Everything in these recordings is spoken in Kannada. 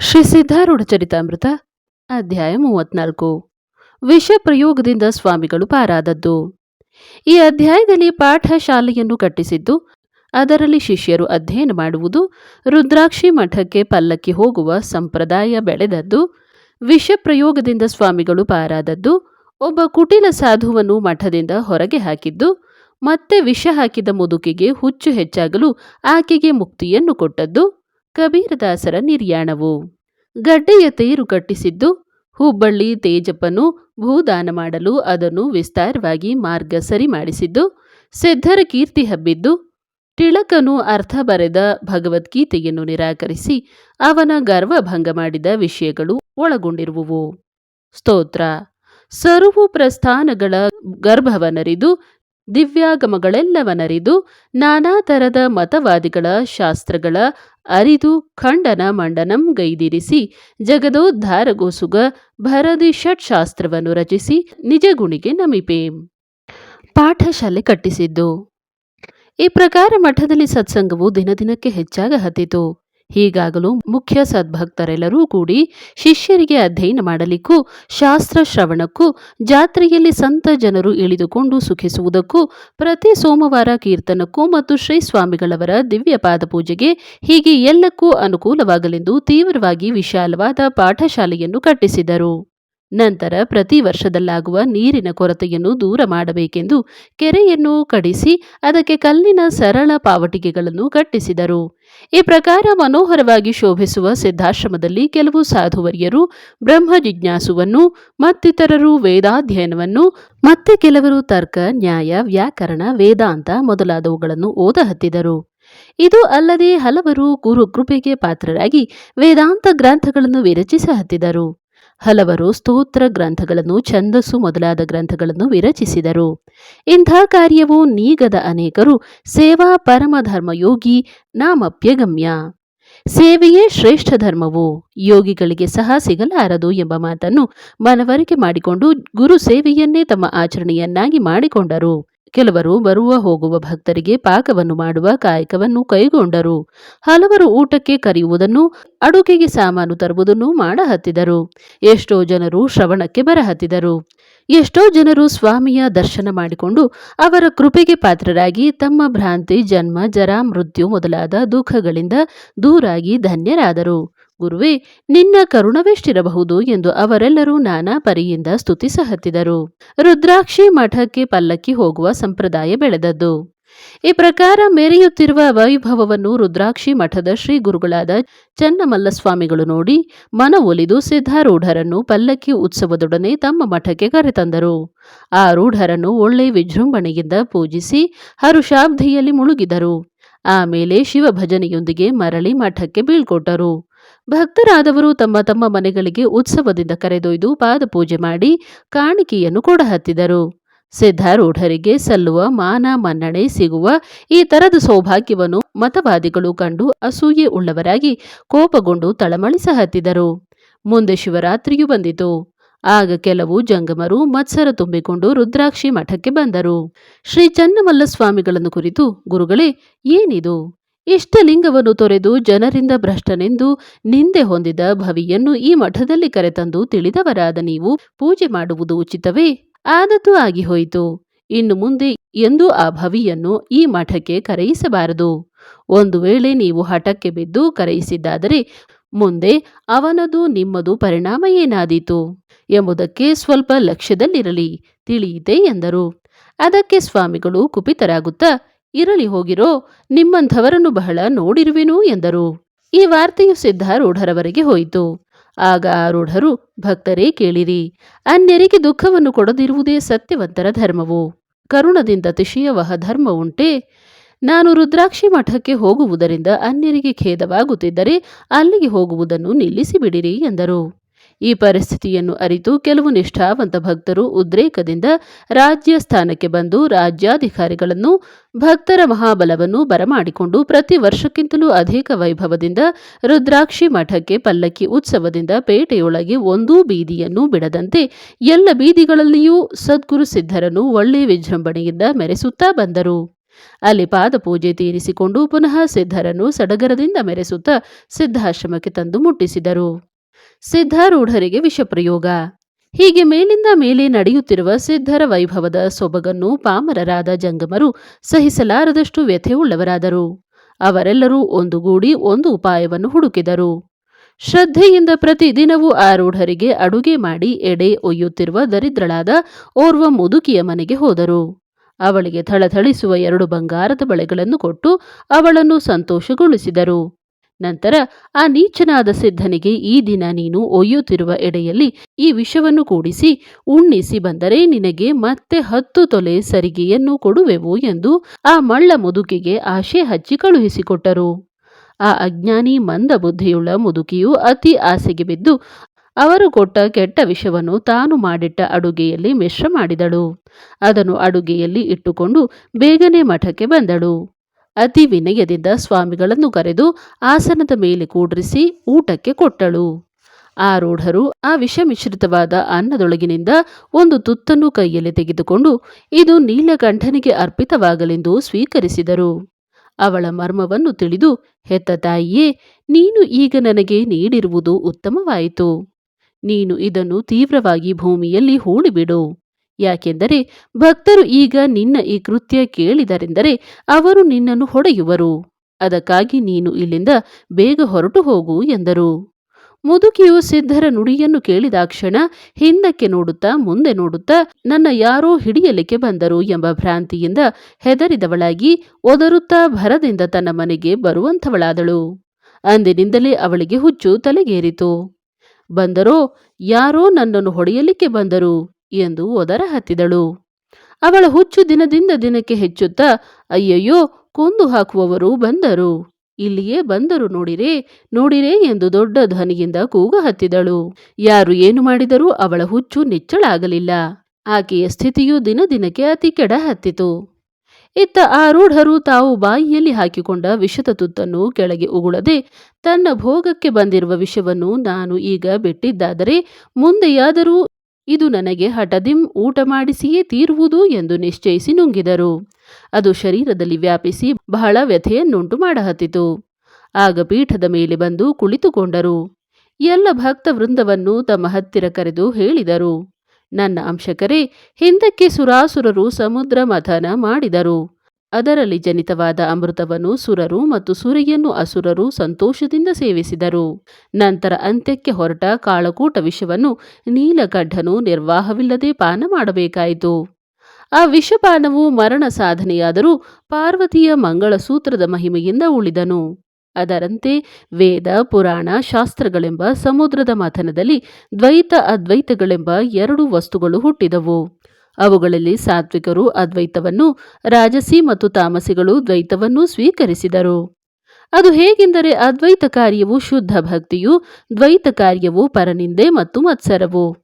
ಶ್ರೀ ಸಿದ್ಧಾರೂಢ ಚರಿತಾಮೃತ, ಅಧ್ಯಾಯ ಮೂವತ್ನಾಲ್ಕು ವಿಷ ಪ್ರಯೋಗದಿಂದ ಸ್ವಾಮಿಗಳು ಪಾರಾದದ್ದು. ಈ ಅಧ್ಯಾಯದಲ್ಲಿ ಪಾಠ ಶಾಲೆಯನ್ನು ಕಟ್ಟಿಸಿದ್ದು, ಅದರಲ್ಲಿ ಶಿಷ್ಯರು ಅಧ್ಯಯನ ಮಾಡುವುದು, ರುದ್ರಾಕ್ಷಿ ಮಠಕ್ಕೆ ಪಲ್ಲಕ್ಕಿ ಹೋಗುವ ಸಂಪ್ರದಾಯ ಬೆಳೆದದ್ದು, ವಿಷ ಪ್ರಯೋಗದಿಂದ ಸ್ವಾಮಿಗಳು ಪಾರಾದದ್ದು, ಒಬ್ಬ ಕುಟಿಲ ಸಾಧುವನ್ನು ಮಠದಿಂದ ಹೊರಗೆ ಹಾಕಿದ್ದು, ಮತ್ತೆ ವಿಷ ಹಾಕಿದ ಮುದುಕಿಗೆ ಹುಚ್ಚು ಹೆಚ್ಚಾಗಲು ಆಕೆಗೆ ಮುಕ್ತಿಯನ್ನು ಕೊಟ್ಟದ್ದು. ಕಬೀರದಾಸರ ನಿರ್ಯಾಣವು. ಗಡ್ಡೆಯ ತೇರು ಕಟ್ಟಿಸಿದ್ದು, ಹುಬ್ಬಳ್ಳಿ ತೇಜಪ್ಪನು ಭೂದಾನ ಮಾಡಲು ಅದನ್ನು ವಿಸ್ತಾರವಾಗಿ ಮಾರ್ಗ ಸರಿ ಮಾಡಿಸಿದ್ದು, ಸಿದ್ಧರ ಕೀರ್ತಿ ಹಬ್ಬಿದ್ದು ಟಿಳಕನು ಅರ್ಥ ಬರೆದ ಭಗವದ್ಗೀತೆಯನ್ನು ನಿರಾಕರಿಸಿ ಅವನ ಗರ್ವಭಂಗ ಮಾಡಿದ ವಿಷಯಗಳು ಒಳಗೊಂಡಿರುವುವು. ಸ್ತೋತ್ರ. ಸರುವು ಪ್ರಸ್ಥಾನಗಳ ಗರ್ಭವನರಿದು ದಿವ್ಯಾಗಮಗಳೆಲ್ಲವನರಿದು ನಾನಾ ತರದ ಮತವಾದಿಗಳ ಶಾಸ್ತ್ರಗಳ ಅರಿದು ಖಂಡನ ಮಂಡನಂ ಗೈದಿರಿಸಿ ಜಗದೋದ್ಧಾರಗೋಸುಗ ಭರದಿ ಷಟ್ಶಾಸ್ತ್ರವನ್ನು ರಚಿಸಿ ನಿಜಗುಣಿಗೆ ನಮಿಪೆ. ಪಾಠಶಾಲೆ ಕಟ್ಟಿಸಿದ್ದು. ಈ ಪ್ರಕಾರ ಮಠದಲ್ಲಿ ಸತ್ಸಂಗವು ದಿನದಿನಕ್ಕೆ ಹೆಚ್ಚಾಗ ಹತ್ತಿತು ಹೀಗಾಗಲು ಮುಖ್ಯ ಸದ್ಭಕ್ತರೆಲ್ಲರೂ ಕೂಡಿ ಶಿಷ್ಯರಿಗೆ ಅಧ್ಯಯನ ಮಾಡಲಿಕ್ಕೂ, ಶಾಸ್ತ್ರ ಶ್ರವಣಕ್ಕೂ, ಜಾತ್ರೆಯಲ್ಲಿ ಸಂತ ಜನರು ಇಳಿದುಕೊಂಡು ಸುಖಿಸುವುದಕ್ಕೂ, ಪ್ರತಿ ಸೋಮವಾರ ಕೀರ್ತನಕ್ಕೂ ಮತ್ತು ಶ್ರೀ ಸ್ವಾಮಿಗಳವರ ದಿವ್ಯ ಪಾದಪೂಜೆಗೆ ಹೀಗೆ ಎಲ್ಲಕ್ಕೂ ಅನುಕೂಲವಾಗಲೆಂದು ತೀವ್ರವಾಗಿ ವಿಶಾಲವಾದ ಪಾಠಶಾಲೆಯನ್ನು ಕಟ್ಟಿಸಿದರು. ನಂತರ ಪ್ರತಿ ವರ್ಷದಲ್ಲಾಗುವ ನೀರಿನ ಕೊರತೆಯನ್ನು ದೂರ ಮಾಡಬೇಕೆಂದು ಕೆರೆಯನ್ನು ಕಡಿಸಿ ಅದಕ್ಕೆ ಕಲ್ಲಿನ ಸರಳ ಪಾವಟಿಕೆಗಳನ್ನು ಕಟ್ಟಿಸಿದರು. ಈ ಪ್ರಕಾರ ಮನೋಹರವಾಗಿ ಶೋಭಿಸುವ ಸಿದ್ಧಾಶ್ರಮದಲ್ಲಿ ಕೆಲವು ಸಾಧುವರಿಯರು ಬ್ರಹ್ಮ ಜಿಜ್ಞಾಸುವನ್ನು, ಮತ್ತಿತರರು ವೇದಾಧ್ಯಯನವನ್ನು, ಮತ್ತೆ ಕೆಲವರು ತರ್ಕ, ನ್ಯಾಯ, ವ್ಯಾಕರಣ, ವೇದಾಂತ ಮೊದಲಾದವುಗಳನ್ನು ಓದಹತ್ತಿದರು ಇದು ಅಲ್ಲದೆ ಹಲವರು ಗುರು ಕೃಪೆಗೆ ಪಾತ್ರರಾಗಿ ವೇದಾಂತ ಗ್ರಂಥಗಳನ್ನು ವಿರಚಿಸ ಹತ್ತಿದರು. ಹಲವರು ಸ್ತೋತ್ರ ಗ್ರಂಥಗಳನ್ನು ಛಂದಸ್ಸು ಮೊದಲಾದ ಗ್ರಂಥಗಳನ್ನು ವಿರಚಿಸಿದರು. ಇಂಥ ಕಾರ್ಯವು ನೀಗದ ಅನೇಕರು ಸೇವಾ ಪರಮಧರ್ಮಯೋಗಿ ನಾಮಪ್ಯಗಮ್ಯ. ಸೇವೆಯೇ ಶ್ರೇಷ್ಠ ಧರ್ಮವು. ಯೋಗಿಗಳಿಗೆ ಸಹ ಸಿಗಲಾರದು ಎಂಬ ಮಾತನ್ನು ಮನವರಿಕೆ ಮಾಡಿಕೊಂಡು ಗುರು ಸೇವೆಯನ್ನೇ ತಮ್ಮ ಆಚರಣೆಯನ್ನಾಗಿ ಮಾಡಿಕೊಂಡರು. ಕೆಲವರು ಬರುವ ಹೋಗುವ ಭಕ್ತರಿಗೆ ಪಾಕವನ್ನು ಮಾಡುವ ಕಾಯಕವನ್ನು ಕೈಗೊಂಡರು. ಹಲವರು ಊಟಕ್ಕೆ ಕರೆಯುವುದನ್ನು, ಅಡುಗೆಗೆ ಸಾಮಾನು ತರುವುದನ್ನು ಮಾಡಹತ್ತಿದರು. ಎಷ್ಟೋ ಜನರು ಶ್ರವಣಕ್ಕೆ ಬರಹತ್ತಿದರು. ಎಷ್ಟೋ ಜನರು ಸ್ವಾಮಿಯ ದರ್ಶನ ಮಾಡಿಕೊಂಡು ಅವರ ಕೃಪೆಗೆ ಪಾತ್ರರಾಗಿ ತಮ್ಮ ಭ್ರಾಂತಿ, ಜನ್ಮ, ಜರ, ಮೃತ್ಯು ಮೊದಲಾದ ದುಃಖಗಳಿಂದ ದೂರಾಗಿ ಧನ್ಯರಾದರು. ಗುರುವೇ, ನಿನ್ನ ಕರುಣವೆಷ್ಟಿರಬಹುದು ಎಂದು ಅವರೆಲ್ಲರೂ ನಾನಾ ಪರಿಯಿಂದ ಸ್ತುತಿಸಹತ್ತಿದರು ರುದ್ರಾಕ್ಷಿ ಮಠಕ್ಕೆ ಪಲ್ಲಕ್ಕಿ ಹೋಗುವ ಸಂಪ್ರದಾಯ ಬೆಳೆದದ್ದು. ಈ ಪ್ರಕಾರ ಮೆರೆಯುತ್ತಿರುವ ವೈಭವವನ್ನು ರುದ್ರಾಕ್ಷಿ ಮಠದ ಶ್ರೀ ಗುರುಗಳಾದ ಚನ್ನಮಲ್ಲ ಸ್ವಾಮಿಗಳು ನೋಡಿ ಮನವೊಲಿದು ಸಿದ್ಧಾರೂಢರನ್ನು ಪಲ್ಲಕ್ಕಿ ಉತ್ಸವದೊಡನೆ ತಮ್ಮ ಮಠಕ್ಕೆ ಕರೆತಂದರು. ಆ ರೂಢರನ್ನು ಒಳ್ಳೆ ವಿಜೃಂಭಣೆಯಿಂದ ಪೂಜಿಸಿ ಹರುಷಾಬ್ಧಿಯಲ್ಲಿ ಮುಳುಗಿದರು. ಆಮೇಲೆ ಶಿವಭಜನೆಯೊಂದಿಗೆ ಮರಳಿ ಮಠಕ್ಕೆ ಬೀಳ್ಕೊಟ್ಟರು. ಭಕ್ತರಾದವರು ತಮ್ಮ ತಮ್ಮ ಮನೆಗಳಿಗೆ ಉತ್ಸವದಿಂದ ಕರೆದೊಯ್ದು ಪಾದಪೂಜೆ ಮಾಡಿ ಕಾಣಿಕೆಯನ್ನು ಕೊಡಹತ್ತಿದರು ಸಿದ್ಧಾರೂಢರಿಗೆ ಸಲ್ಲುವ ಮಾನ ಮನ್ನಣೆ ಸಿಗುವ ಈ ತರದ ಸೌಭಾಗ್ಯವನ್ನು ಮತವಾದಿಗಳು ಕಂಡು ಅಸೂಯೆ ಉಳ್ಳವರಾಗಿ ಕೋಪಗೊಂಡು ತಳಮಳಿಸ ಹತ್ತಿದರು. ಮುಂದೆ ಶಿವರಾತ್ರಿಯು ಬಂದಿತು. ಆಗ ಕೆಲವು ಜಂಗಮರು ಮತ್ಸರ ತುಂಬಿಕೊಂಡು ರುದ್ರಾಕ್ಷಿ ಮಠಕ್ಕೆ ಬಂದರು. ಶ್ರೀ ಚನ್ನಮಲ್ಲ ಸ್ವಾಮಿಗಳನ್ನು ಕುರಿತು ಗುರುಗಳೇ, ಏನಿದು? ಇಷ್ಟಲಿಂಗವನ್ನು ತೊರೆದು ಜನರಿಂದ ಭ್ರಷ್ಟನೆಂದು ನಿಂದೆ ಹೊಂದಿದ ಭವಿಯನ್ನು ಈ ಮಠದಲ್ಲಿ ಕರೆತಂದು ತಿಳಿದವರಾದ ನೀವು ಪೂಜೆ ಮಾಡುವುದು ಉಚಿತವೇ? ಆದದ್ದು ಆಗಿಹೋಯಿತು ಇನ್ನು ಮುಂದೆ ಎಂದೂ ಆ ಭವಿಯನ್ನು ಈ ಮಠಕ್ಕೆ ಕರೆಯಿಸಬಾರದು. ಒಂದು ವೇಳೆ ನೀವು ಹಠಕ್ಕೆ ಬಿದ್ದು ಕರೆಯಿಸಿದ್ದಾದರೆ ಮುಂದೆ ಅವನದು ನಿಮ್ಮದು ಪರಿಣಾಮ ಏನಾದೀತು? ಎಂಬುದಕ್ಕೆ ಸ್ವಲ್ಪ ಲಕ್ಷ್ಯದಲ್ಲಿರಲಿ, ತಿಳಿಯಿತೆ ಎಂದರು. ಅದಕ್ಕೆ ಸ್ವಾಮಿಗಳು ಕುಪಿತರಾಗುತ್ತಾ ಇರಲಿ ಹೋಗಿರೋ, ನಿಮ್ಮಂಥವರನ್ನು ಬಹಳ ನೋಡಿರುವೆನು ಎಂದರು. ಈ ವಾರ್ತೆಯು ಸಿದ್ಧಾರೂಢರವರೆಗೆ ಹೋಯಿತು. ಆಗ ಆರೂಢರು, ಭಕ್ತರೇ ಕೇಳಿರಿ, ಅನ್ಯರಿಗೆ ದುಃಖವನ್ನು ಕೊಡದಿರುವುದೇ ಸತ್ಯವಂತರ ಧರ್ಮವು. ಕರುಣದಿಂದ ತಿಶಯವಹ ಧರ್ಮ ಉಂಟೆ. ನಾನು ರುದ್ರಾಕ್ಷಿ ಮಠಕ್ಕೆ ಹೋಗುವುದರಿಂದ ಅನ್ಯರಿಗೆ ಖೇದವಾಗುತ್ತಿದ್ದರೆ ಅಲ್ಲಿಗೆ ಹೋಗುವುದನ್ನು ನಿಲ್ಲಿಸಿಬಿಡಿರಿ ಎಂದರು. ಈ ಪರಿಸ್ಥಿತಿಯನ್ನು ಅರಿತು ಕೆಲವು ನಿಷ್ಠಾವಂತ ಭಕ್ತರು ಉದ್ರೇಕದಿಂದ ರಾಜ್ಯ ಸ್ಥಾನಕ್ಕೆ ಬಂದು ರಾಜ್ಯಾಧಿಕಾರಿಗಳನ್ನು, ಭಕ್ತರ ಮಹಾಬಲವನ್ನು ಬರಮಾಡಿಕೊಂಡು ಪ್ರತಿ ವರ್ಷಕ್ಕಿಂತಲೂ ಅಧಿಕ ವೈಭವದಿಂದ ರುದ್ರಾಕ್ಷಿ ಮಠಕ್ಕೆ ಪಲ್ಲಕ್ಕಿ ಉತ್ಸವದಿಂದ ಪೇಟೆಯೊಳಗೆ ಒಂದೂ ಬೀದಿಯನ್ನು ಬಿಡದಂತೆ ಎಲ್ಲ ಬೀದಿಗಳಲ್ಲಿಯೂ ಸದ್ಗುರು ಸಿದ್ಧರನ್ನು ಒಳ್ಳೆ ವಿಜೃಂಭಣೆಯಿಂದ ಮೆರೆಸುತ್ತಾ ಬಂದರು. ಅಲ್ಲಿ ಪಾದಪೂಜೆ ತೀರಿಸಿಕೊಂಡು ಪುನಃ ಸಿದ್ಧರನ್ನು ಸಡಗರದಿಂದ ಮೆರೆಸುತ್ತಾ ಸಿದ್ಧಾಶ್ರಮಕ್ಕೆ ತಂದು ಮುಟ್ಟಿಸಿದರು. ಸಿದ್ಧಾರೂಢರಿಗೆ ವಿಷಪ್ರಯೋಗ. ಹೀಗೆ ಮೇಲಿಂದ ಮೇಲೆ ನಡೆಯುತ್ತಿರುವ ಸಿದ್ಧರ ವೈಭವದ ಸೊಬಗನ್ನು ಪಾಮರರಾದ ಜಂಗಮರು ಸಹಿಸಲಾರದಷ್ಟು ವ್ಯಥೆಯುಳ್ಳವರಾದರು. ಅವರೆಲ್ಲರೂ ಒಂದುಗೂಡಿ ಒಂದು ಉಪಾಯವನ್ನು ಹುಡುಕಿದರು. ಶ್ರದ್ಧೆಯಿಂದ ಪ್ರತಿದಿನವೂ ಆರೂಢರಿಗೆ ಅಡುಗೆ ಮಾಡಿ ಎಡೆ ಒಯ್ಯುತ್ತಿರುವ ದರಿದ್ರಳಾದ ಓರ್ವ ಮುದುಕಿಯ ಮನೆಗೆ ಹೋದರು. ಅವಳಿಗೆ ಥಳಥಳಿಸುವ ಎರಡು ಬಂಗಾರದ ಬಳೆಗಳನ್ನು ಕೊಟ್ಟು ಅವಳನ್ನು ಸಂತೋಷಗೊಳಿಸಿದರು. ನಂತರ ಆ ನೀಚನಾದ ಸಿದ್ಧನಿಗೆ ಈ ದಿನ ನೀನು ಒಯ್ಯುತ್ತಿರುವ ಎಡೆಯಲ್ಲಿ ಈ ವಿಷವನ್ನು ಕೂಡಿಸಿ, ಉಣ್ಣಿಸಿ ಬಂದರೆ ನಿನಗೆ ಮತ್ತೆ ಹತ್ತು ತೊಲೆ ಸರಿಗೆಯನ್ನು ಕೊಡುವೆವು ಎಂದು ಆ ಮಳ್ಳ ಮುದುಕಿಗೆ ಆಶೆ ಹಚ್ಚಿ ಕಳುಹಿಸಿಕೊಟ್ಟರು. ಆ ಅಜ್ಞಾನಿ ಮಂದ ಬುದ್ಧಿಯುಳ್ಳ ಮುದುಕಿಯು ಅತಿ ಆಸೆಗೆ ಬಿದ್ದು ಅವರು ಕೊಟ್ಟ ಕೆಟ್ಟ ವಿಷವನ್ನು ತಾನು ಮಾಡಿಟ್ಟ ಅಡುಗೆಯಲ್ಲಿ ಮಿಶ್ರ ಮಾಡಿದಳು. ಅದನ್ನು ಅಡುಗೆಯಲ್ಲಿ ಇಟ್ಟುಕೊಂಡು ಬೇಗನೆ ಮಠಕ್ಕೆ ಬಂದಳು. ಅತಿ ವಿನಯದಿಂದ ಸ್ವಾಮಿಗಳನ್ನು ಕರೆದು ಆಸನದ ಮೇಲೆ ಕೂಡರಿಸಿ ಊಟಕ್ಕೆ ಕೊಟ್ಟಳು. ಆ ವಿಷ ಮಿಶ್ರಿತವಾದ ಅನ್ನದೊಳಗಿನಿಂದ ಒಂದು ತುತ್ತನ್ನು ಕೈಯಲ್ಲಿ ತೆಗೆದುಕೊಂಡು ಇದು ನೀಲಕಂಠನಿಗೆ ಅರ್ಪಿತವಾಗಲೆಂದು ಸ್ವೀಕರಿಸಿದರು. ಅವಳ ಮರ್ಮವನ್ನು ತಿಳಿದು, ಹೆತ್ತ ತಾಯಿಯೇ, ನೀನು ಈಗ ನನಗೆ ನೀಡಿರುವುದು ಉತ್ತಮವಾಯಿತು. ನೀನು ಇದನ್ನು ತೀವ್ರವಾಗಿ ಭೂಮಿಯಲ್ಲಿ ಹೂಳಿಬಿಡು. ಯಾಕೆಂದರೆ ಭಕ್ತರು ಈಗ ನಿನ್ನ ಈ ಕೃತ್ಯ ಕೇಳಿದರೆಂದರೆ ಅವರು ನಿನ್ನನ್ನು ಹೊಡೆಯುವರು. ಅದಕ್ಕಾಗಿ ನೀನು ಇಲ್ಲಿಂದ ಬೇಗ ಹೊರಟು ಹೋಗು ಎಂದರು. ಮುದುಕಿಯು ಸಿದ್ಧರ ನುಡಿಯನ್ನು ಕೇಳಿದಾಕ್ಷಣ ಹಿಂದಕ್ಕೆ ನೋಡುತ್ತಾ ಮುಂದೆ ನೋಡುತ್ತಾ ನನ್ನ ಯಾರೋ ಹಿಡಿಯಲಿಕ್ಕೆ ಬಂದರು ಎಂಬ ಭ್ರಾಂತಿಯಿಂದ ಹೆದರಿದವಳಾಗಿ ಒದರುತ್ತಾ ಭರದಿಂದ ತನ್ನ ಮನೆಗೆ ಬರುವಂಥವಳಾದಳು. ಅಂದಿನಿಂದಲೇ ಅವಳಿಗೆ ಹುಚ್ಚು ತಲೆಗೇರಿತು. ಬಂದರೋ ಯಾರೋ ನನ್ನನ್ನು ಹೊಡೆಯಲಿಕ್ಕೆ ಬಂದರು. ಎಂದು ಒದರ ಹತ್ತಿದಳು ಅವಳ ಹುಚ್ಚು ದಿನದಿಂದ ದಿನಕ್ಕೆ ಹೆಚ್ಚುತ್ತಾ, ಅಯ್ಯಯ್ಯೋ, ಕೊಂದು ಹಾಕುವವರು ಬಂದರು. ಇಲ್ಲಿಯೇ ಬಂದರು ನೋಡಿರೇ ನೋಡಿರೇ ಎಂದು ದೊಡ್ಡ ಧ್ವನಿಯಿಂದ ಕೂಗು ಹತ್ತಿದಳು ಯಾರು ಏನು ಮಾಡಿದರೂ ಅವಳ ಹುಚ್ಚು ನಿಚ್ಚಳಾಗಲಿಲ್ಲ. ಆಕೆಯ ಸ್ಥಿತಿಯು ದಿನ ದಿನಕ್ಕೆ ಅತಿ ಕೆಡ ಹತ್ತಿತು ಇತ್ತ ಆರೂಢರು ತಾವು ಬಾಯಿಯಲ್ಲಿ ಹಾಕಿಕೊಂಡ ವಿಷದ ತುತ್ತನ್ನು ಕೆಳಗೆ ಉಗುಳದೆ, ತನ್ನ ಭೋಗಕ್ಕೆ ಬಂದಿರುವ ವಿಷವನ್ನು ನಾನು ಈಗ ಬಿಟ್ಟಿದ್ದಾದರೆ, ಮುಂದೆಯಾದರೂ ಇದು ನನಗೆ ಹಠದಿಂ ಊಟ ಮಾಡಿಸಿಯೇ ತೀರುವುದು ಎಂದು ನಿಶ್ಚಯಿಸಿ ನುಂಗಿದರು. ಅದು ಶರೀರದಲ್ಲಿ ವ್ಯಾಪಿಸಿ ಬಹಳ ವ್ಯಥೆಯನ್ನುಂಟು ಮಾಡಹತ್ತಿತು. ಆಗ ಪೀಠದ ಮೇಲೆ ಬಂದು ಕುಳಿತುಕೊಂಡರು. ಎಲ್ಲ ಭಕ್ತ ವೃಂದವನ್ನು ತಮ್ಮ ಹತ್ತಿರ ಕರೆದು ಹೇಳಿದರು. ನನ್ನ ಅಂಶಕರೇ, ಹಿಂದಕ್ಕೆ ಸುರಾಸುರರು ಸಮುದ್ರ ಮಥನ ಮಾಡಿದರು. ಅದರಲ್ಲಿ ಜನಿತವಾದ ಅಮೃತವನ್ನು ಸುರರು ಮತ್ತು ಸುರಿಯನ್ನು ಅಸುರರು ಸಂತೋಷದಿಂದ ಸೇವಿಸಿದರು. ನಂತರ ಅಂತ್ಯಕ್ಕೆ ಹೊರಟ ಕಾಳಕೂಟ ವಿಷವನ್ನು ನೀಲಗಡ್ಡನು ನಿರ್ವಾಹವಿಲ್ಲದೆ ಪಾನ ಮಾಡಬೇಕಾಯಿತು. ಆ ವಿಷಪಾನವು ಮರಣ ಸಾಧನೆಯಾದರೂ ಪಾರ್ವತಿಯ ಮಂಗಳಸೂತ್ರದ ಮಹಿಮೆಯಿಂದ ಉಳಿದನು. ಅದರಂತೆ ವೇದ, ಪುರಾಣ, ಶಾಸ್ತ್ರಗಳೆಂಬ ಸಮುದ್ರದ ಮಥನದಲ್ಲಿ ದ್ವೈತ ಅದ್ವೈತಗಳೆಂಬ ಎರಡು ವಸ್ತುಗಳು ಹುಟ್ಟಿದವು. ಅವುಗಳಲ್ಲಿ ಸಾತ್ವಿಕರು ಅದ್ವೈತವನ್ನು, ರಾಜಸಿ ಮತ್ತು ತಾಮಸಿಗಳು ದ್ವೈತವನ್ನು ಸ್ವೀಕರಿಸಿದರು. ಅದು ಹೇಗೆಂದರೆ ಅದ್ವೈತ ಕಾರ್ಯವು ಶುದ್ಧ ಭಕ್ತಿಯು, ದ್ವೈತ ಕಾರ್ಯವು ಪರನಿಂದೆ ಮತ್ತು ಮತ್ಸರವು.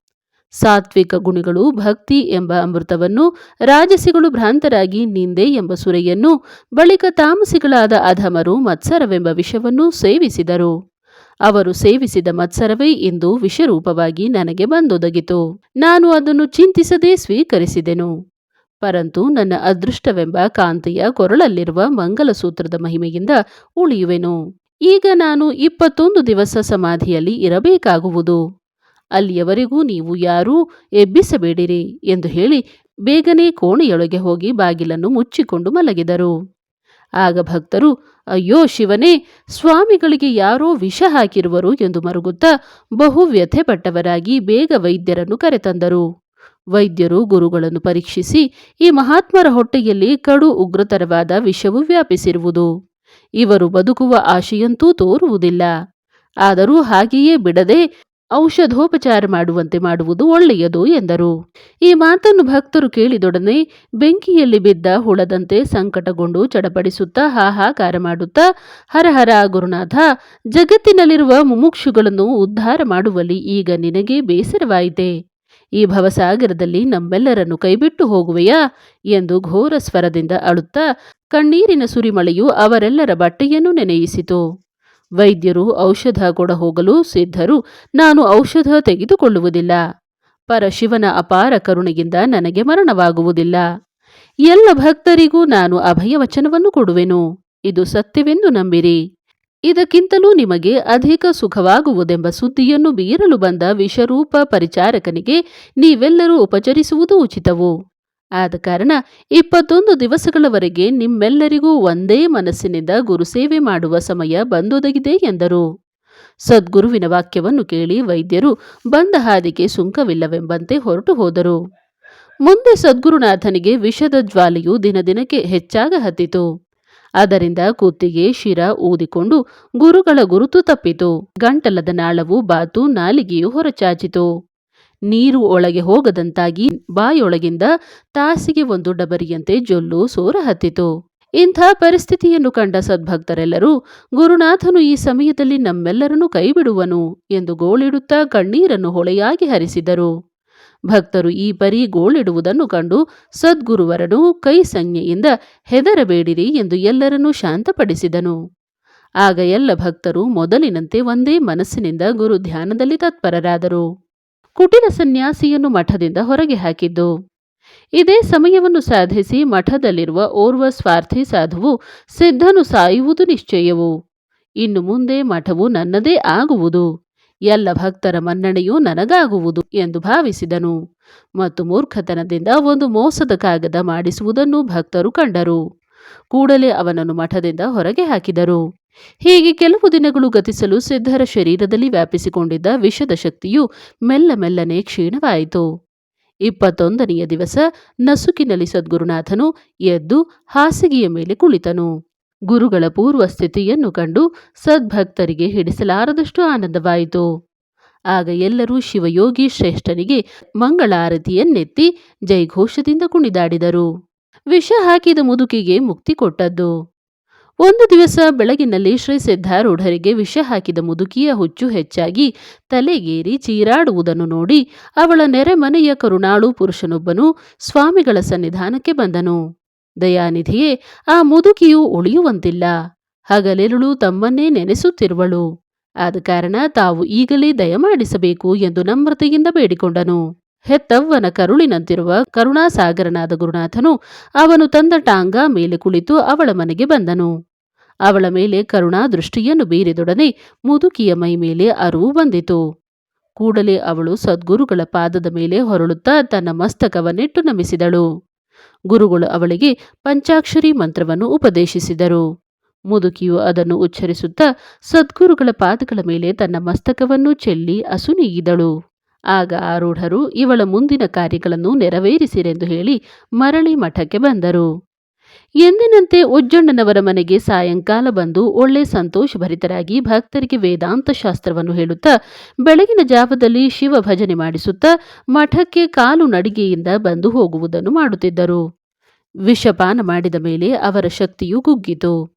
ಸಾತ್ವಿಕ ಗುಣಿಗಳು ಭಕ್ತಿ ಎಂಬ ಅಮೃತವನ್ನು, ರಾಜಸಿಗಳು ಭ್ರಾಂತರಾಗಿ ನಿಂದೆ ಎಂಬ ಸುರೆಯನ್ನು, ಬಳಿಕ ತಾಮಸಿಗಳಾದ ಅಧಮರು ಮತ್ಸರವೆಂಬ ವಿಷವನ್ನು ಸೇವಿಸಿದರು. ಅವರು ಸೇವಿಸಿದ ಮತ್ಸರವೇ ಇಂದು ವಿಷರೂಪವಾಗಿ ನನಗೆ ಬಂದೊದಗಿತು. ನಾನು ಅದನ್ನು ಚಿಂತಿಸದೆ ಸ್ವೀಕರಿಸಿದೆನು. ಪರಂತು ನನ್ನ ಅದೃಷ್ಟವೆಂಬ ಕಾಂತಿಯ ಕೊರಳಲ್ಲಿರುವ ಮಂಗಲಸೂತ್ರದ ಮಹಿಮೆಯಿಂದ ಉಳಿಯುವೆನು. ಈಗ ನಾನು ಇಪ್ಪತ್ತೊಂದು ದಿವಸ ಸಮಾಧಿಯಲ್ಲಿ ಇರಬೇಕಾಗುವುದು. ಅಲ್ಲಿಯವರೆಗೂ ನೀವು ಯಾರೂ ಎಬ್ಬಿಸಬೇಡಿರಿ ಎಂದು ಹೇಳಿ ಬೇಗನೆ ಕೋಣೆಯೊಳಗೆ ಹೋಗಿ ಬಾಗಿಲನ್ನು ಮುಚ್ಚಿಕೊಂಡು ಮಲಗಿದರು. ಆಗ ಭಕ್ತರು, ಅಯ್ಯೋ ಶಿವನೇ, ಸ್ವಾಮಿಗಳಿಗೆ ಯಾರೋ ವಿಷ ಹಾಕಿರುವರು ಎಂದು ಮರುಗುತ್ತಾ ಬಹು ವ್ಯಥೆಪಟ್ಟವರಾಗಿ ಬೇಗ ವೈದ್ಯರನ್ನು ಕರೆತಂದರು. ವೈದ್ಯರು ಗುರುಗಳನ್ನು ಪರೀಕ್ಷಿಸಿ ಈ ಮಹಾತ್ಮರ ಹೊಟ್ಟೆಯಲ್ಲಿ ಕಡು ಉಗ್ರತರವಾದ ವಿಷವು ವ್ಯಾಪಿಸಿರುವುದು. ಇವರು ಬದುಕುವ ಆಶೆಯಂತೂ ತೋರುವುದಿಲ್ಲ. ಆದರೂ ಹಾಗೆಯೇ ಬಿಡದೆ ಔಷಧೋಪಚಾರ ಮಾಡುವಂತೆ ಮಾಡುವುದು ಒಳ್ಳೆಯದು ಎಂದರು. ಈ ಮಾತನ್ನು ಭಕ್ತರು ಕೇಳಿದೊಡನೆ ಬೆಂಕಿಯಲ್ಲಿ ಬಿದ್ದ ಹುಳದಂತೆ ಸಂಕಟಗೊಂಡು ಚಡಪಡಿಸುತ್ತಾ ಹಾಹಾಕಾರ ಮಾಡುತ್ತಾ ಹರಹರ ಗುರುನಾಥ, ಜಗತ್ತಿನಲ್ಲಿರುವ ಮುಮುಕ್ಷುಗಳನ್ನು ಉದ್ಧಾರ ಮಾಡುವಲ್ಲಿ ಈಗ ನಿನಗೆ ಬೇಸರವಾಯಿತೆ. ಈ ಭವಸಾಗರದಲ್ಲಿ ನಮ್ಮೆಲ್ಲರನ್ನು ಕೈಬಿಟ್ಟು ಹೋಗುವೆಯಾ ಎಂದು ಘೋರ ಸ್ವರದಿಂದ ಅಳುತ್ತಾ ಕಣ್ಣೀರಿನ ಸುರಿಮಳೆಯು ಅವರೆಲ್ಲರ ಬಟ್ಟೆಯನ್ನು ನೆನೆಯಿಸಿತು. ವೈದ್ಯರು ಔಷಧ ಕೊಡ ಹೋಗಲು ಸಿದ್ಧರು. ನಾನು ಔಷಧ ತೆಗೆದುಕೊಳ್ಳುವುದಿಲ್ಲ. ಪರಶಿವನ ಅಪಾರ ಕರುಣೆಯಿಂದ ನನಗೆ ಮರಣವಾಗುವುದಿಲ್ಲ. ಎಲ್ಲ ಭಕ್ತರಿಗೂ ನಾನು ಅಭಯ ವಚನವನ್ನು ಕೊಡುವೆನು. ಇದು ಸತ್ಯವೆಂದು ನಂಬಿರಿ. ಇದಕ್ಕಿಂತಲೂ ನಿಮಗೆ ಅಧಿಕ ಸುಖವಾಗುವುದೆಂಬ ಸುದ್ದಿಯನ್ನು ಬೀರಲು ಬಂದ ವಿಷರೂಪ ಪರಿಚಾರಕನಿಗೆ ನೀವೆಲ್ಲರೂ ಉಪಚರಿಸುವುದು ಉಚಿತವು. ಆದ ಕಾರಣ ಇಪ್ಪತ್ತೊಂದು ದಿವಸಗಳವರೆಗೆ ನಿಮ್ಮೆಲ್ಲರಿಗೂ ಒಂದೇ ಮನಸ್ಸಿನಿಂದ ಗುರುಸೇವೆ ಮಾಡುವ ಸಮಯ ಬಂದೊದಗಿದೆ ಎಂದರು. ಸದ್ಗುರುವಿನ ವಾಕ್ಯವನ್ನು ಕೇಳಿ ವೈದ್ಯರು ಬಂದ ಹಾದಿಗೆ ಸುಂಕವಿಲ್ಲವೆಂಬಂತೆ ಹೊರಟು ಹೋದರು. ಮುಂದೆ ಸದ್ಗುರುನಾಥನಿಗೆ ವಿಷದ ಜ್ವಾಲೆಯು ದಿನದಿನಕ್ಕೆ ಹೆಚ್ಚಾಗ ಹತ್ತಿತು. ಅದರಿಂದ ಕುತ್ತಿಗೆ ಶಿರ ಊದಿಕೊಂಡು ಗುರುಗಳ ಗುರುತು ತಪ್ಪಿತು. ಗಂಟಲದ ನಾಳವು ಬಾತು ನಾಲಿಗೆಯು ಹೊರಚಾಚಿತು. ನೀರು ಒಳಗೆ ಹೋಗದಂತಾಗಿ ಬಾಯೊಳಗಿಂದ ತಾಸಿಗೆ ಒಂದು ಡಬರಿಯಂತೆ ಜೊಲ್ಲು ಸೋರ ಹತ್ತಿತು ಇಂಥ ಪರಿಸ್ಥಿತಿಯನ್ನು ಕಂಡ ಸದ್ಭಕ್ತರೆಲ್ಲರೂ, ಗುರುನಾಥನು ಈ ಸಮಯದಲ್ಲಿ ನಮ್ಮೆಲ್ಲರನ್ನು ಕೈಬಿಡುವನು ಎಂದು ಗೋಳಿಡುತ್ತಾ ಕಣ್ಣೀರನ್ನು ಹೊಳೆಯಾಗಿ ಹರಿಸಿದರು. ಭಕ್ತರು ಈ ಪರಿ ಗೋಳಿಡುವುದನ್ನು ಕಂಡು ಸದ್ಗುರುವರನು ಕೈ ಸಂಜ್ಞೆಯಿಂದ, ಹೆದರಬೇಡಿರಿ ಎಂದು ಎಲ್ಲರನ್ನೂ ಶಾಂತಪಡಿಸಿದನು. ಆಗ ಎಲ್ಲ ಭಕ್ತರು ಮೊದಲಿನಂತೆ ಒಂದೇ ಮನಸ್ಸಿನಿಂದ ಗುರು ಧ್ಯಾನದಲ್ಲಿ ತತ್ಪರರಾದರು. ಕುಟಿಲ ಸನ್ಯಾಸಿಯನ್ನು ಮಠದಿಂದ ಹೊರಗೆ ಹಾಕಿದ್ದು. ಇದೇ ಸಮಯವನ್ನು ಸಾಧಿಸಿ ಮಠದಲ್ಲಿರುವ ಓರ್ವ ಸ್ವಾರ್ಥಿ ಸಾಧುವು ಸಿದ್ಧನು ಸಾಯುವುದು ನಿಶ್ಚಯವು. ಇನ್ನು ಮುಂದೆ ಮಠವು ನನ್ನದೇ ಆಗುವುದು. ಎಲ್ಲ ಭಕ್ತರ ಮನ್ನಣೆಯೂ ನನಗಾಗುವುದು ಎಂದು ಭಾವಿಸಿದನು. ಮತ್ತು ಮೂರ್ಖತನದಿಂದ ಒಂದು ಮೋಸದ ಕಾಗದ ಮಾಡಿಸುವುದನ್ನು ಭಕ್ತರು ಕಂಡರು. ಕೂಡಲೇ ಅವನನ್ನು ಮಠದಿಂದ ಹೊರಗೆ ಹಾಕಿದರು. ಹೀಗೆ ಕೆಲವು ದಿನಗಳು ಗತಿಸಲು ಸಿದ್ಧರ ಶರೀರದಲ್ಲಿ ವ್ಯಾಪಿಸಿಕೊಂಡಿದ್ದ ವಿಷದ ಶಕ್ತಿಯು ಮೆಲ್ಲ ಮೆಲ್ಲನೆ ಕ್ಷೀಣವಾಯಿತು. ಇಪ್ಪತ್ತೊಂದನೆಯ ದಿವಸ ನಸುಕಿನಲ್ಲಿ ಸದ್ಗುರುನಾಥನು ಎದ್ದು ಹಾಸಿಗೆಯ ಮೇಲೆ ಕುಳಿತನು. ಗುರುಗಳ ಪೂರ್ವ ಸ್ಥಿತಿಯನ್ನು ಕಂಡು ಸದ್ಭಕ್ತರಿಗೆ ಹಿಡಿಸಲಾರದಷ್ಟು ಆನಂದವಾಯಿತು. ಆಗ ಎಲ್ಲರೂ ಶಿವಯೋಗಿ ಶ್ರೇಷ್ಠನಿಗೆ ಮಂಗಳಾರತಿಯನ್ನೆತ್ತಿ ಜೈಘೋಷದಿಂದ ಕುಣಿದಾಡಿದರು. ವಿಷ ಹಾಕಿದ ಮುದುಕಿಗೆ ಮುಕ್ತಿ ಕೊಟ್ಟದ್ದು. ಒಂದು ದಿವಸ ಬೆಳಗಿನಲ್ಲಿ ಶ್ರೀ ಸಿದ್ಧಾರೂಢರಿಗೆ ವಿಷ ಹಾಕಿದ ಮುದುಕಿಯ ಹುಚ್ಚು ಹೆಚ್ಚಾಗಿ ತಲೆಗೇರಿ ಚೀರಾಡುವುದನ್ನು ನೋಡಿ ಅವಳ ನೆರೆಮನೆಯ ಕರುಣಾಳು ಪುರುಷನೊಬ್ಬನು ಸ್ವಾಮಿಗಳ ಸನ್ನಿಧಾನಕ್ಕೆ ಬಂದನು. ದಯಾನಿಧಿಯೇ, ಆ ಮುದುಕಿಯು ಉಳಿಯುವಂತಿಲ್ಲ. ಹಗಲಿರುಳು ತಮ್ಮನ್ನೇ ನೆನೆಸುತ್ತಿರುವಳು. ಆದ ಕಾರಣ ತಾವು ಈಗಲೇ ದಯಮಾಡಿಸಬೇಕು ಎಂದು ನಮ್ರತೆಯಿಂದ ಬೇಡಿಕೊಂಡನು. ಹೆತ್ತವ್ವನ ಕರುಳಿನಂತಿರುವ ಕರುಣಾಸಾಗರನಾದ ಗುರುನಾಥನು ಅವನು ತಂದ ಟಾಂಗ ಮೇಲೆ ಕುಳಿತು ಅವಳ ಮನೆಗೆ ಬಂದನು. ಅವಳ ಮೇಲೆ ಕರುಣಾ ದೃಷ್ಟಿಯನ್ನು ಬೀರಿದೊಡನೆ ಮುದುಕಿಯ ಮೈ ಮೇಲೆ ಅರಿವು ಬಂದಿತು. ಕೂಡಲೇ ಅವಳು ಸದ್ಗುರುಗಳ ಪಾದದ ಮೇಲೆ ಹೊರಳುತ್ತಾ ತನ್ನ ಮಸ್ತಕವನ್ನಿಟ್ಟು ನಮಿಸಿದಳು. ಗುರುಗಳು ಅವಳಿಗೆ ಪಂಚಾಕ್ಷರಿ ಮಂತ್ರವನ್ನು ಉಪದೇಶಿಸಿದರು. ಮುದುಕಿಯು ಅದನ್ನು ಉಚ್ಚರಿಸುತ್ತಾ ಸದ್ಗುರುಗಳ ಪಾದಗಳ ಮೇಲೆ ತನ್ನ ಮಸ್ತಕವನ್ನು ಚೆಲ್ಲಿ ಅಸುನೀಗಿದಳು ಆಗ ಆರೂಢರು ಇವಳ ಮುಂದಿನ ಕಾರ್ಯಗಳನ್ನು ನೆರವೇರಿಸಿರೆಂದು ಹೇಳಿ ಮರಳಿ ಮಠಕ್ಕೆ ಬಂದರು. ಎಂದಿನಂತೆ ಉಜ್ಜಣ್ಣನವರ ಮನೆಗೆ ಸಾಯಂಕಾಲ ಬಂದು ಒಳ್ಳೆ ಸಂತೋಷಭರಿತರಾಗಿ ಭಕ್ತರಿಗೆ ವೇದಾಂತ ಶಾಸ್ತ್ರವನ್ನು ಹೇಳುತ್ತಾ ಬೆಳಗಿನ ಜಾವದಲ್ಲಿ ಶಿವ ಭಜನೆ ಮಾಡಿಸುತ್ತಾ ಮಠಕ್ಕೆ ಕಾಲು ನಡಿಗೆಯಿಂದ ಬಂದು ಹೋಗುವುದನ್ನು ಮಾಡುತ್ತಿದ್ದರು. ವಿಷಪಾನ ಮಾಡಿದ ಮೇಲೆ ಅವರ ಶಕ್ತಿಯು ಕುಗ್ಗಿತು.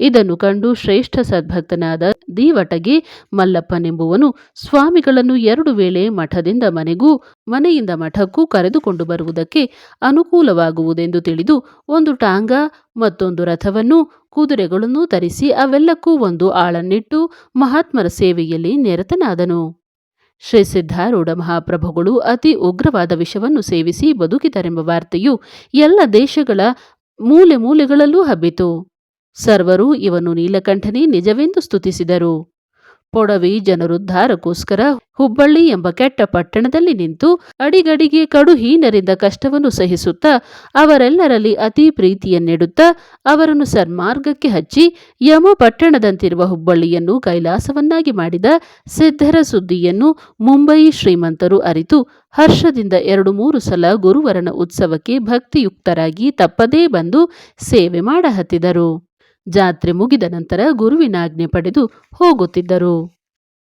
ಇದನ್ನು ಕಂಡು ಶ್ರೇಷ್ಠ ಸದ್ಭಕ್ತನಾದ ದೀವಟಗಿ ಮಲ್ಲಪ್ಪನೆಂಬುವನು ಸ್ವಾಮಿಗಳನ್ನು ಎರಡು ವೇಳೆ ಮಠದಿಂದ ಮನೆಗೂ ಮನೆಯಿಂದ ಮಠಕ್ಕೂ ಕರೆದುಕೊಂಡು ಬರುವುದಕ್ಕೆ ಅನುಕೂಲವಾಗುವುದೆಂದು ತಿಳಿದು ಒಂದು ಟಾಂಗ, ಮತ್ತೊಂದು ರಥವನ್ನು, ಕುದುರೆಗಳನ್ನು ತರಿಸಿ ಅವೆಲ್ಲಕ್ಕೂ ಒಂದು ಆಳನ್ನಿಟ್ಟು ಮಹಾತ್ಮರ ಸೇವೆಯಲ್ಲಿ ನಿರತನಾದನು. ಶ್ರೀ ಸಿದ್ಧಾರೂಢ ಮಹಾಪ್ರಭುಗಳು ಅತಿ ಉಗ್ರವಾದ ವಿಷವನ್ನು ಸೇವಿಸಿ ಬದುಕಿದರೆಂಬ ವಾರ್ತೆಯು ಎಲ್ಲ ದೇಶಗಳ ಮೂಲೆ ಮೂಲೆಗಳಲ್ಲೂ ಹಬ್ಬಿತು. ಸರ್ವರು ಇವನು ನೀಲಕಂಠನೇ ನಿಜವೆಂದು ಸ್ತುತಿಸಿದರು. ಪೊಡವಿ ಜನರುದ್ಧಾರಕ್ಕೋಸ್ಕರ ಹುಬ್ಬಳ್ಳಿ ಎಂಬ ಕೆಟ್ಟ ಪಟ್ಟಣದಲ್ಲಿ ನಿಂತು ಅಡಿಗಡಿಗೆ ಕಡುಹೀನರಿಂದ ಕಷ್ಟವನ್ನು ಸಹಿಸುತ್ತಾ ಅವರೆಲ್ಲರಲ್ಲಿ ಅತಿ ಪ್ರೀತಿಯನ್ನಿಡುತ್ತಾ ಅವರನ್ನು ಸನ್ಮಾರ್ಗಕ್ಕೆ ಹಚ್ಚಿ ಯಮ ಪಟ್ಟಣದಂತಿರುವ ಹುಬ್ಬಳ್ಳಿಯನ್ನು ಕೈಲಾಸವನ್ನಾಗಿ ಮಾಡಿದ ಸಿದ್ಧರ ಸುದ್ದಿಯನ್ನು ಮುಂಬಯಿ ಶ್ರೀಮಂತರು ಅರಿತು ಹರ್ಷದಿಂದ ಎರಡು ಮೂರು ಸಲ ಗುರುವರನ ಉತ್ಸವಕ್ಕೆ ಭಕ್ತಿಯುಕ್ತರಾಗಿ ತಪ್ಪದೇ ಬಂದು ಸೇವೆ ಮಾಡಹತ್ತಿದರು. ಜಾತ್ರೆ ಮುಗಿದ ನಂತರ ಗುರುವಿನ ಆಜ್ಞೆ ಪಡೆದು ಹೋಗುತ್ತಿದ್ದರು.